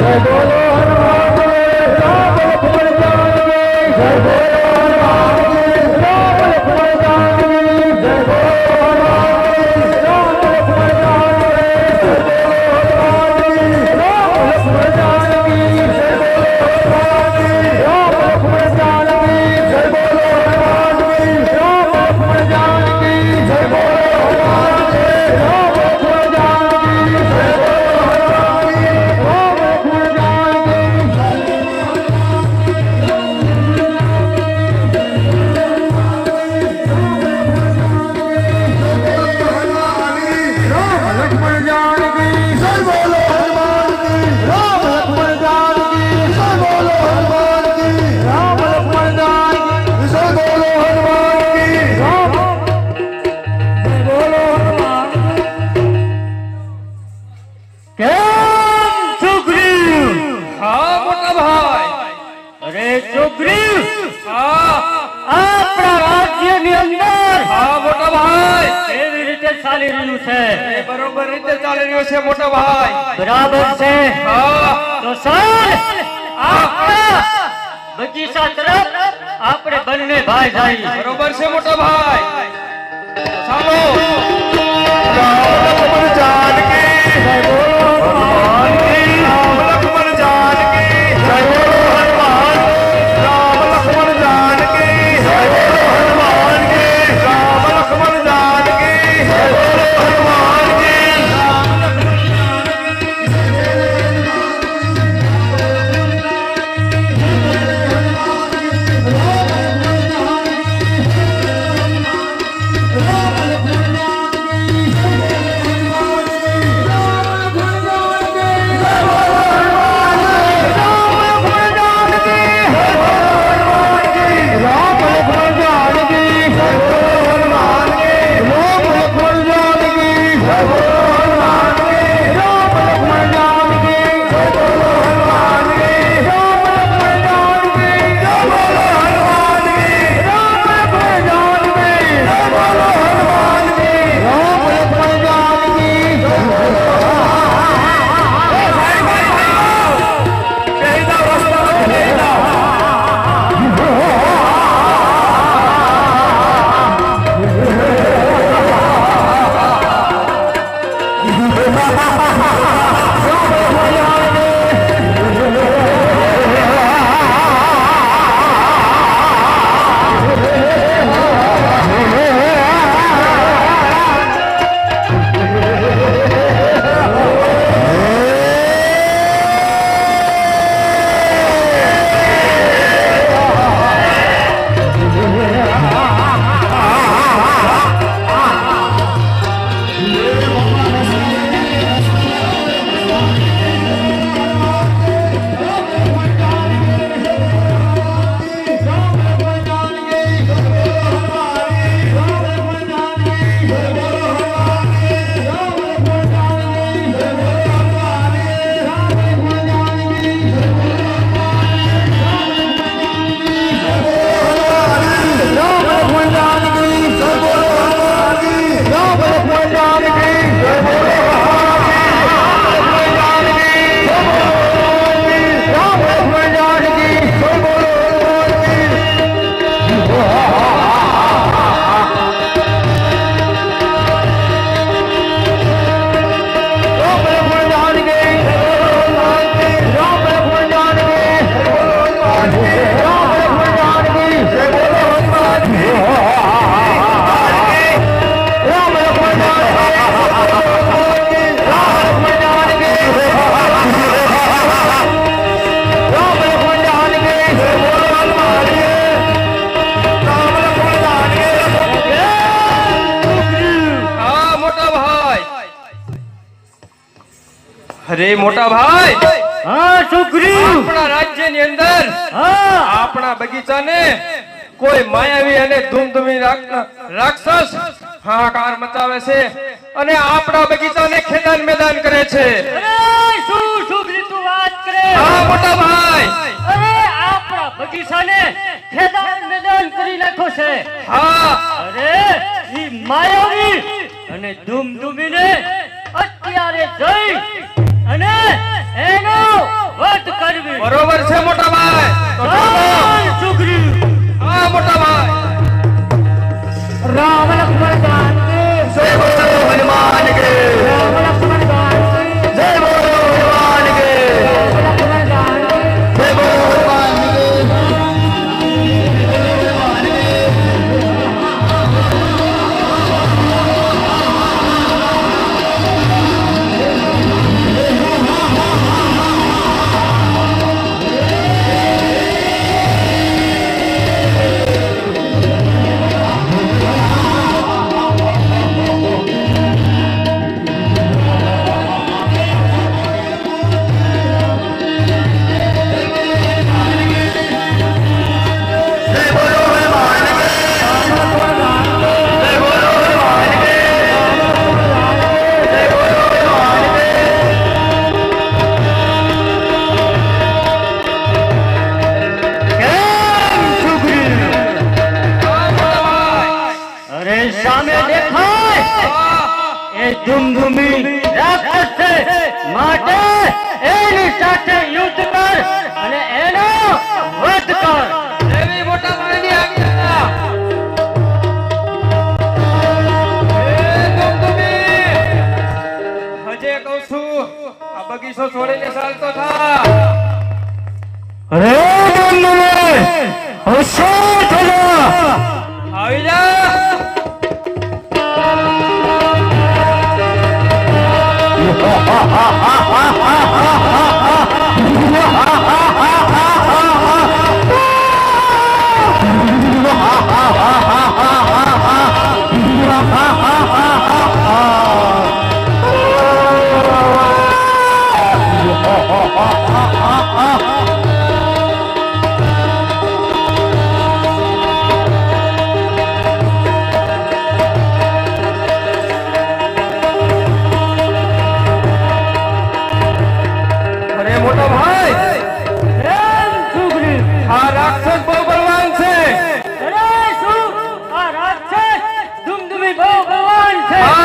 કેમ છે ભાઈ. બરાબર છે. હા. તો સર આપણા બગીચા તરફ આપણે બંને ભાઈ જાય બરોબર છે મોટા ભાઈ. ચાલો અરે મોટા ભાઈ! હા છોકરી! આપણા રાજ્યની અંદર હા! આપણા બગીચાને કોઈ માયાવી અને ધૂમધૂમી રાક્ષસ હાહાકાર મચાવે છે અને આપણા બગીચાને ખેદાન મેદાન કરે છે. અરે શું છોકરી તું વાત કરે? હા મોટા ભાઈ! અરે આપણા બગીચાને ખેદાન મેદાન કરી નાખો છે. હા! અરે ઈ માયાવી અને ધૂમધૂમીને અત્યારે જઈ અને એનો વધ કરવી. બરોબર છે મોટા ભાઈ. સુગ્રીવ. આ મોટા ભાઈ. રામ લક્ષ્મણ જાન કે જય હનુમાન કે. শেখ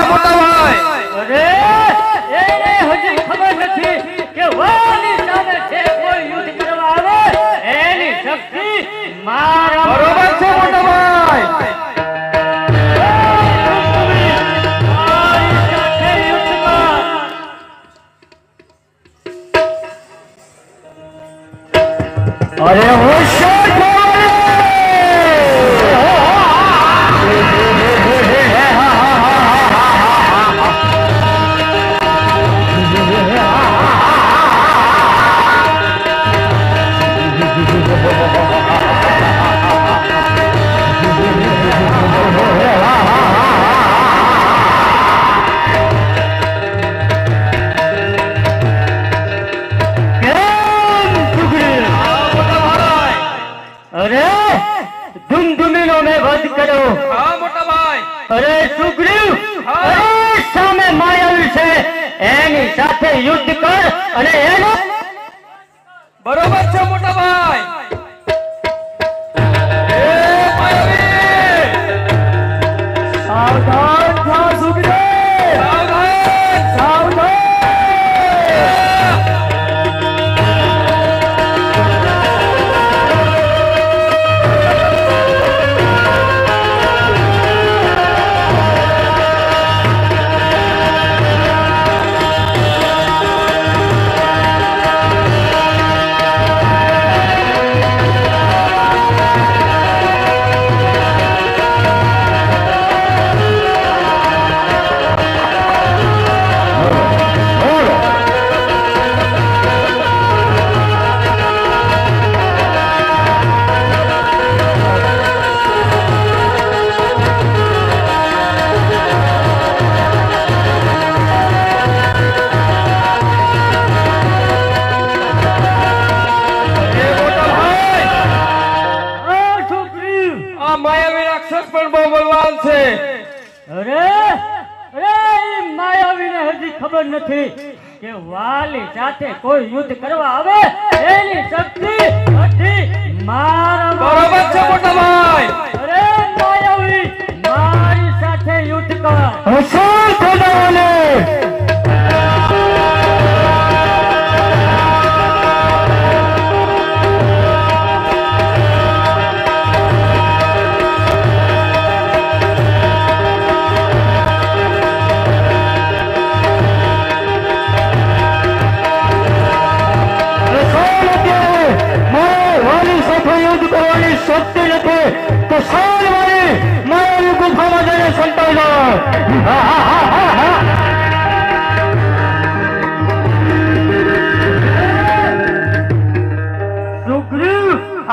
મોટા હોય અરે એને હજી ખબર નથી કે વાની સામે છે કોઈ યુદ્ધ કરવા આવે? એની શક્તિ મારા બરોબર છે મોટા. ભાઈ અરે હોશિયાર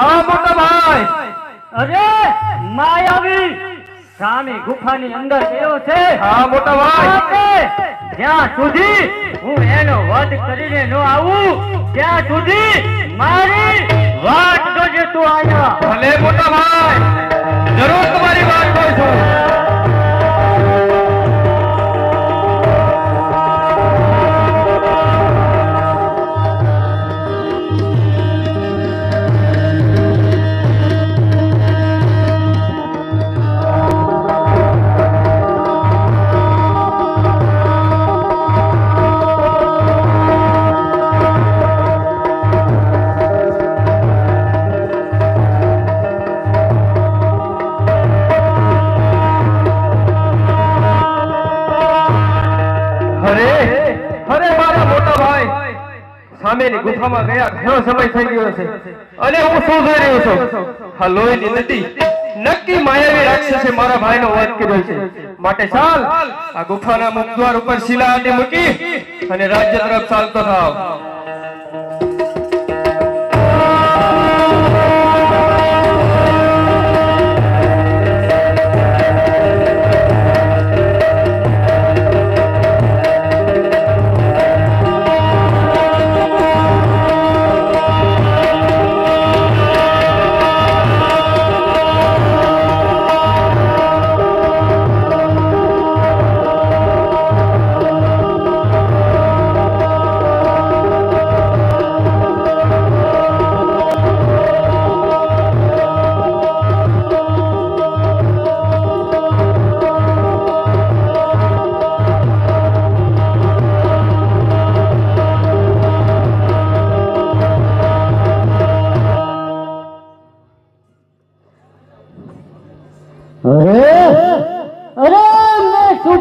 આવા મોટા ભાઈ. અરે માયાવી સામી ગુફાની અંદર ગયો છે. હા મોટા ભાઈ. ત્યાં સુધી હું એનો વધ કરીને નો આવું ત્યાં સુધી મારી વાત જોજે તું આયા. ભલે મોટા ભાઈ જરૂર તમારી વાત કહું છું સામેની ગુફામાં ગયા, ઘણો સમય થઈ ગયો છે અને હું શું જોઈ રહ્યો છું. આ લોહીની નદી. નક્કી માયાવી રાક્ષસે મારા ભાઈનો વધ કર્યો છે. માટે ચાલ, આ ગુફાના મુખદ્વાર ઉપર શિલા આટી મૂકી અને રાજ્ય તરફ ચાલતો થાવ.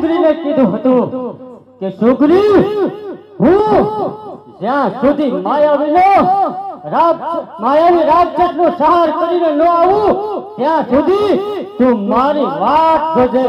સુગ્રીને કીધું હતું કે, છોકરી, હું જ્યાં સુધી માયાવીનો માયાની માયાવી રાક્ષસનો સહાર કરીને ન આવું, ત્યાં સુધી તું મારી વાત જોજે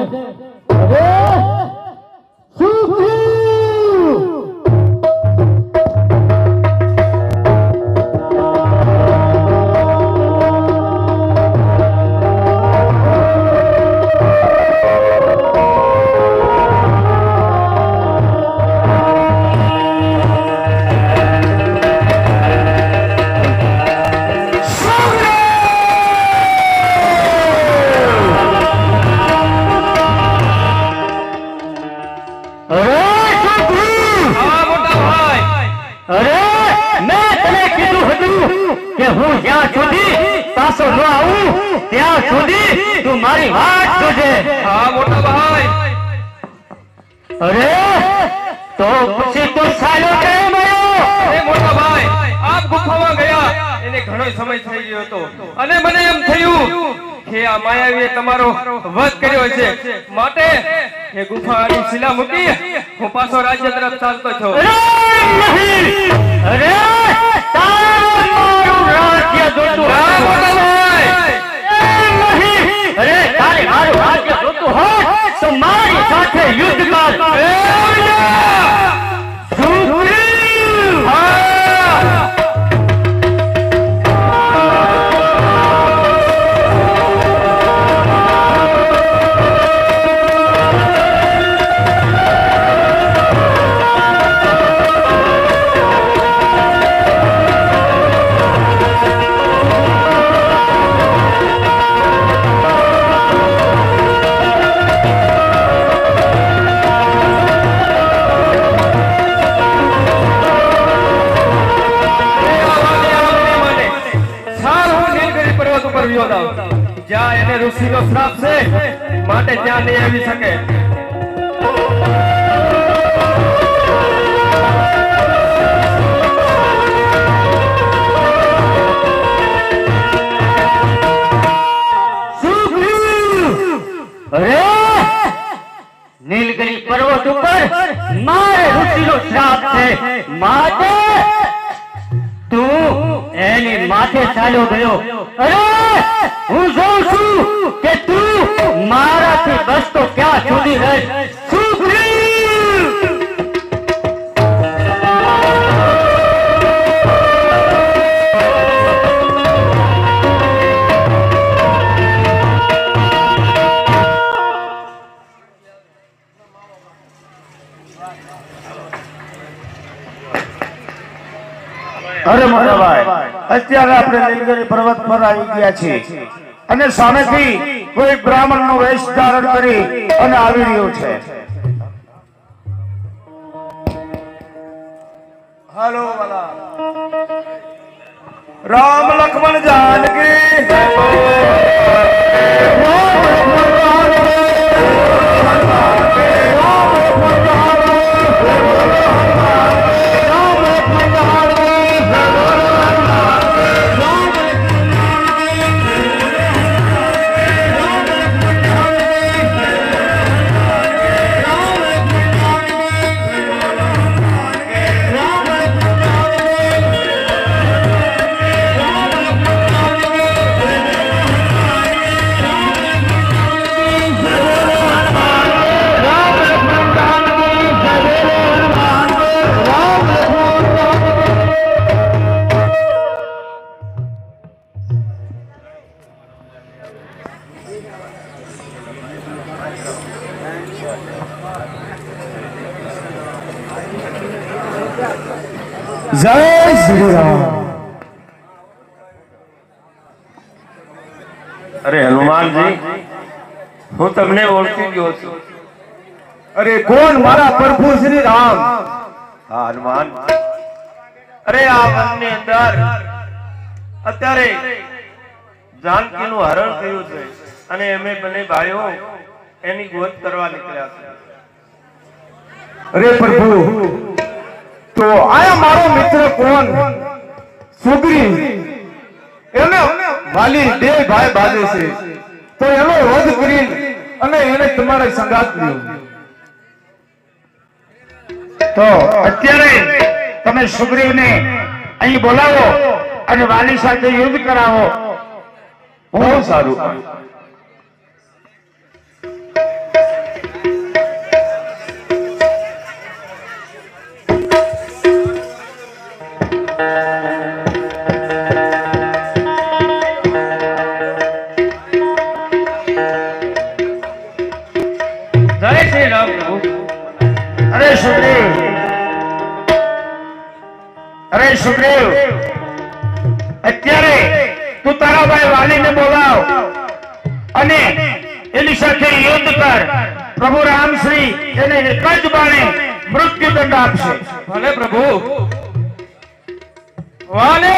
એમ થયું કે આ માયાવીએ તમારો વધ કર્યો છે. માટે એ ગુફાની શિલા મૂકી હું પાછો રાજ્ય તરફ ચાલતો છું. અરે નહીં. અરે તારે રાજ્ય જોતું હા, નહીં. અરે તારે મારું રાજ્ય જોતું હોય તો મારી સાથે યુદ્ધ કર નીલગિરી પર્વત ઉપર મારે ઋષિનો શ્રાપ છે. માટે તું એની માથે ચાલ્યો ગયો. અરે, હું જોઉં છું કે તું મારાથી બસતો ક્યાં સુધી રહે અરે મારા ભાઈ અત્યારે આપણે નીલગિરી પર્વત પર આવી ગયા છીએ. અને સામેથી કોઈ બ્રાહ્મણ નો વેશ ધારણ કરી અને આવી રહ્યો છે. હાલો રામ લક્ષ્મણ જાનકી. જય હું તમને ઓળખી ગયો છું. અરે કોણ મારા પ્રભુ શ્રી રામ? હા હનુમાન. અરે આ વનની અંદર અત્યારે જાનકીનું હરણ થયું છે અને અમે બંને ભાઈઓ એની ગોત કરવા નીકળ્યા છે અરે પ્રભુ તો આયા મારો મિત્ર કોણ? સુગ્રી. એને વાલી બે ભાઈ બાજે છે. તો એનો વધ કરી અને એને તમારે સંગાત લ્યો તો અત્યારે તમે સુગ્રીવને અહીં બોલાવો અને વાલી સાથે યુદ્ધ કરાવો. બહુ સારું. જય સુગ્રીવ અત્યારે તું તારાભાઈ વાલીને બોલાવ. અને એની સાથે યુદ્ધ કર. પ્રભુ રામ શ્રી એને એક જ બાણે મૃત્યુ દંડ આપશે. ભલે પ્રભુ. વાલે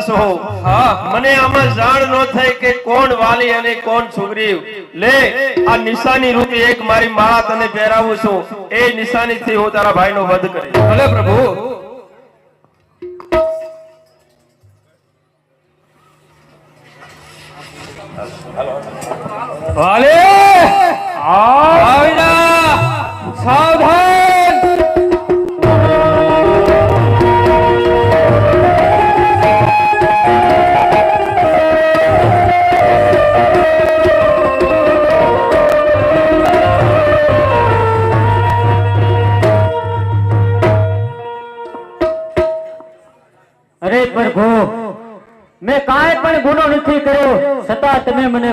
સરખા હો. મને આમાં જાણ ન થઈ કે કોણ વાલી અને કોણ સુગ્રીવ લે આ નિશાની રૂપી એક મારી માળા તને પહેરાવું છું. એ નિશાની થી હું તારા ભાઈનો વધ કરીશ. ભલે પ્રભુ. વાલે સાવધાન.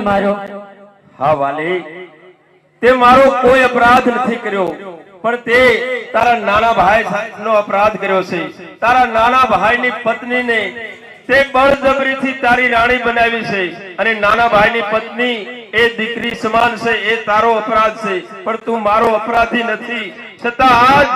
માર્યો હા, વાલી. તે મારો કોઈ અપરાધ નથી કર્યો, પણ તે તારા નાના ભાઈ નો અપરાધ કર્યો છે. તારા નાના ભાઈની પત્નીને તે બળજબરીથી તારી રાણી બનાવી છે અને નાના ભાઈની પત્ની એ દીકરી સમાન છે, એ તારો અપરાધ છે. પણ તું મારો અપરાધી નથી. છતાં આજ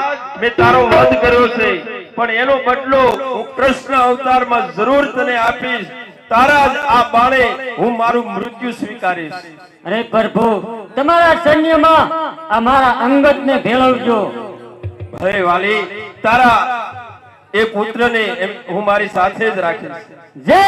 મેં તારો વધ કર્યો છે. પણ એનો બદલો હું કૃષ્ણ અવતારમાં જરૂર તને આપીશ. તારા જ આ બાણે હું મારું મૃત્યુ સ્વીકારીશ. અરે પ્રભુ તમારા સૈન્યમાં આ મારા અંગતને ભેળવજો. હરે વાલી તારા એ પુત્રને હું મારી સાથે જ રાખીશ. જય